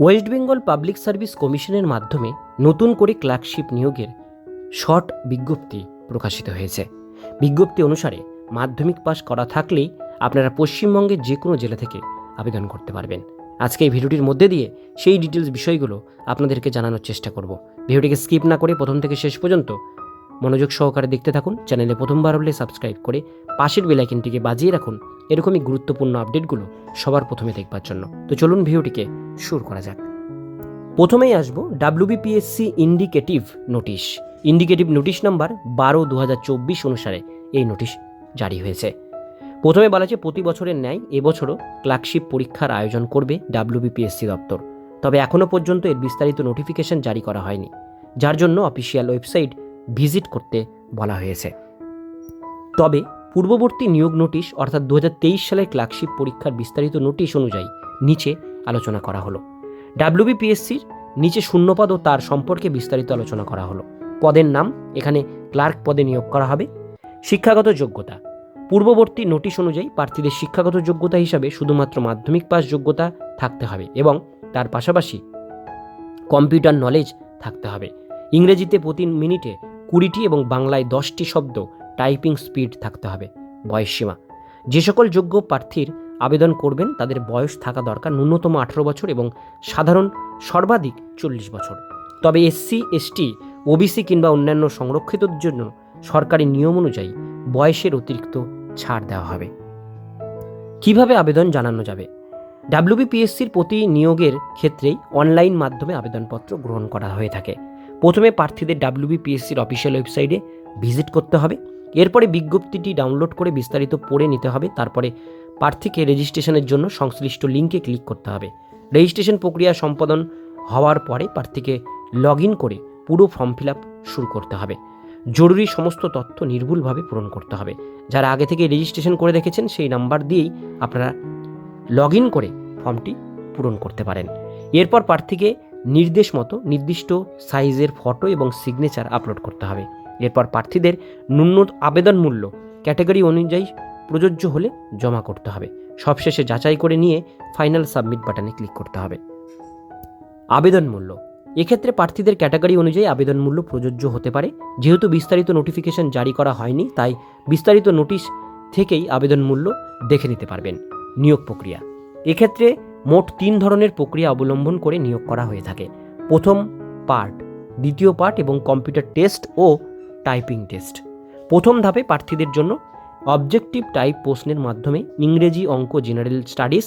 West Bengal public service কমিশনের মাধ্যমে নতুন করে ক্লার্কশিপ নিয়োগের শর্ট বিজ্ঞপ্তি প্রকাশিত হয়েছে। বিজ্ঞপ্তি অনুসারে মাধ্যমিক পাস করা থাকলেই আপনারা পশ্চিমবঙ্গের যে কোনো জেলা থেকে আবেদন করতে পারবেন। আজকে এই ভিডিওটির মধ্যে দিয়ে সেই ডিটেলস বিষয়গুলো আপনাদেরকে জানানোর চেষ্টা করব। ভিডিওটিকে স্কিপ না করে প্রথম থেকে শেষ পর্যন্ত মনোযোগ সহকারে দেখতে থাকুন। চ্যানেলে প্রথমবার হলে সাবস্ক্রাইব করে পাশের বেলাইকিনটিকে বাজিয়ে রাখুন। এরকমই গুরুত্বপূর্ণ আপডেটগুলো সবার প্রথমে দেখবার জন্য। তো চলুন ভিডিওটিকে শুরু করা যাক। প্রথমেই আসব WBPSC indicative notice indicative notice number বারো দু অনুসারে এই নোটিশ জারি হয়েছে। প্রথমে বলা আছে প্রতি বছরের ন্যায় এবছরও ক্লার্কশিপ পরীক্ষার আয়োজন করবে ডাব্লিউবিপিএসসি দপ্তর। তবে এখনও পর্যন্ত এর বিস্তারিত নোটিফিকেশন জারি করা হয়নি। যার জন্য অফিসিয়াল ওয়েবসাইট ভিজিট করতে বলা হয়েছে। তবে পূর্ববর্তী নিয়োগ নোটিশ, অর্থাৎ দু সালের ক্লার্কশিপ পরীক্ষার বিস্তারিত নোটিশ অনুযায়ী নিচে আলোচনা করা হলো। ডাব্লিউবিপিএসসির নিচে শূন্যপদ ও তার সম্পর্কে বিস্তারিত আলোচনা করা হলো। পদের নাম, এখানে ক্লার্ক পদে নিয়োগ করা হবে। শিক্ষাগত যোগ্যতা, পূর্ববর্তী নোটিশ অনুযায়ী প্রার্থীদের শিক্ষাগত যোগ্যতা হিসাবে শুধুমাত্র মাধ্যমিক পাস যোগ্যতা থাকতে হবে এবং তার পাশাপাশি কম্পিউটার নলেজ থাকতে হবে। ইংরেজিতে প্রতি মিনিটে কুড়িটি এবং বাংলায় দশটি শব্দ টাইপিং স্পিড থাকতে হবে বয়সসীমা যে সকল যোগ্য প্রার্থীর আবেদন করবেন, তাদের বয়স থাকা দরকার ন্যূনতম আঠেরো বছর এবং সাধারণ সর্বাধিক চল্লিশ বছর। তবে এসসি এসটি ওবিসি কিংবা অন্যান্য সংরক্ষিতদের জন্য সরকারি নিয়ম অনুযায়ী বয়সের অতিরিক্ত ছাড় দেওয়া হবে। কীভাবে আবেদন জানানো যাবে? ডাব্লিউবিপিএসসির প্রতি নিয়োগের ক্ষেত্রেই অনলাইন মাধ্যমে আবেদনপত্র গ্রহণ করা হয়ে থাকে। প্রথমে প্রার্থীদের ডাব্লিউবিপিএসসির অফিসিয়াল ওয়েবসাইটে ভিজিট করতে হবে। এরপরে বিজ্ঞপ্তিটি ডাউনলোড করে বিস্তারিত পড়ে নিতে হবে, তারপরে প্রার্থীকে রেজিস্ট্রেশনের জন্য সংশ্লিষ্ট লিঙ্কে ক্লিক করতে হবে। রেজিস্ট্রেশন প্রক্রিয়া সম্পাদন হওয়ার পরে প্রার্থীকে লগ ইন করে পুরো ফর্ম ফিল শুরু করতে হবে। জরুরি সমস্ত তথ্য নির্ভুলভাবে পূরণ করতে হবে। যারা আগে থেকে রেজিস্ট্রেশন করে রেখেছেন, সেই নাম্বার দিয়েই আপনারা লগ ইন করে ফর্মটি পূরণ করতে পারেন। এরপর প্রার্থীকে নির্দেশ মতো নির্দিষ্ট সাইজের ফটো এবং সিগনেচার আপলোড করতে হবে। এরপর প্রার্থীদের ন্যূনত আবেদন মূল্য ক্যাটাগরি অনুযায়ী প্রযোজ্য হলে জমা করতে হবে। সবশেষে যাচাই করে নিয়ে ফাইনাল সাবমিট বাটনে ক্লিক করতে হবে। আবেদন মূল্য এক্ষেত্রে প্রার্থীদের ক্যাটাগরি অনুযায়ী আবেদন মূল্য প্রযোজ্য হতে পারে। যেহেতু বিস্তারিত নোটিফিকেশন জারি করা হয়নি, তাই বিস্তারিত নোটিশ থেকেই আবেদন মূল্য দেখে নিতে পারবেন। নিয়োগ প্রক্রিয়া এক্ষেত্রে মোট তিন ধরনের প্রক্রিয়া অবলম্বন করে নিয়োগ করা হয়ে থাকে। প্রথম পার্ট, দ্বিতীয় পার্ট এবং কম্পিউটার টেস্ট ও টাইপিং টেস্ট। প্রথম ধাপে প্রার্থীদের জন্য অবজেক্টিভ টাইপ প্রশ্নের মাধ্যমে ইংরেজি অঙ্ক জেনারেল স্টাডিজ।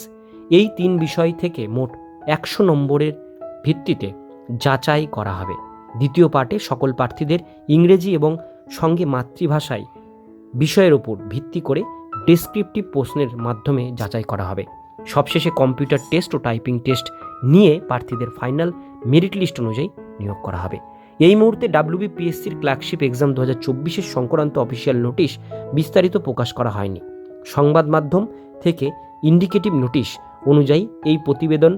এই তিন বিষয় থেকে মোট একশো নম্বরের ভিত্তিতে যাচাই করা হবে। দ্বিতীয় পার্টে সকল প্রার্থীদের ইংরেজি এবং সঙ্গে মাতৃভাষায় বিষয়ের ওপর ভিত্তি করে ডেসক্রিপটিভ প্রশ্নের মাধ্যমে যাচাই করা হবে। সবশেষে কম্পিউটার টেস্ট ও টাইপিং টেস্ট নিয়ে প্রার্থীদের ফাইনাল মেরিট লিস্ট অনুযায়ী নিয়োগ করা হবে। এই মুহূর্তে ডাব্লিউবিপিএসসির ক্লার্কশিপ এক্সাম দু হাজার চব্বিশের সংক্রান্ত অফিসিয়াল নোটিশ বিস্তারিত প্রকাশ করা হয়নি। সংবাদ মাধ্যম থেকে ইন্ডিকেটিভ নোটিশ অনুযায়ী এই প্রতিবেদন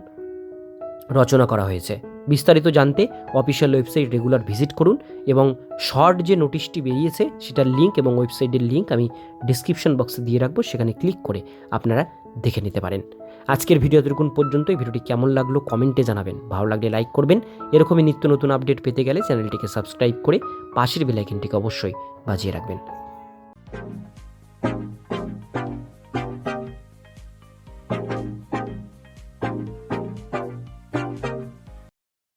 রচনা করা হয়েছে। বিস্তারিত জানতে অফিসিয়াল ওয়েবসাইট রেগুলার ভিজিট করুন এবং শর্ট যে নোটিশটি বেরিয়েছে, সেটার লিঙ্ক এবং ওয়েবসাইটের লিঙ্ক আমি ডিসক্রিপশন বক্সে দিয়ে রাখব, সেখানে ক্লিক করে আপনারা দেখে নিতে পারেন। আজকের ভিডিও এতটুকুন পর্যন্ত এই ভিডিওটি কেমন লাগল কমেন্টে জানাবেন। ভালো লাগলে লাইক করবেন। এরকমই নিত্য নতুন আপডেট পেতে গেলে চ্যানেলটিকে সাবস্ক্রাইব করে পাশের বেলাইকিনটিকে অবশ্যই বাজিয়ে রাখবেন।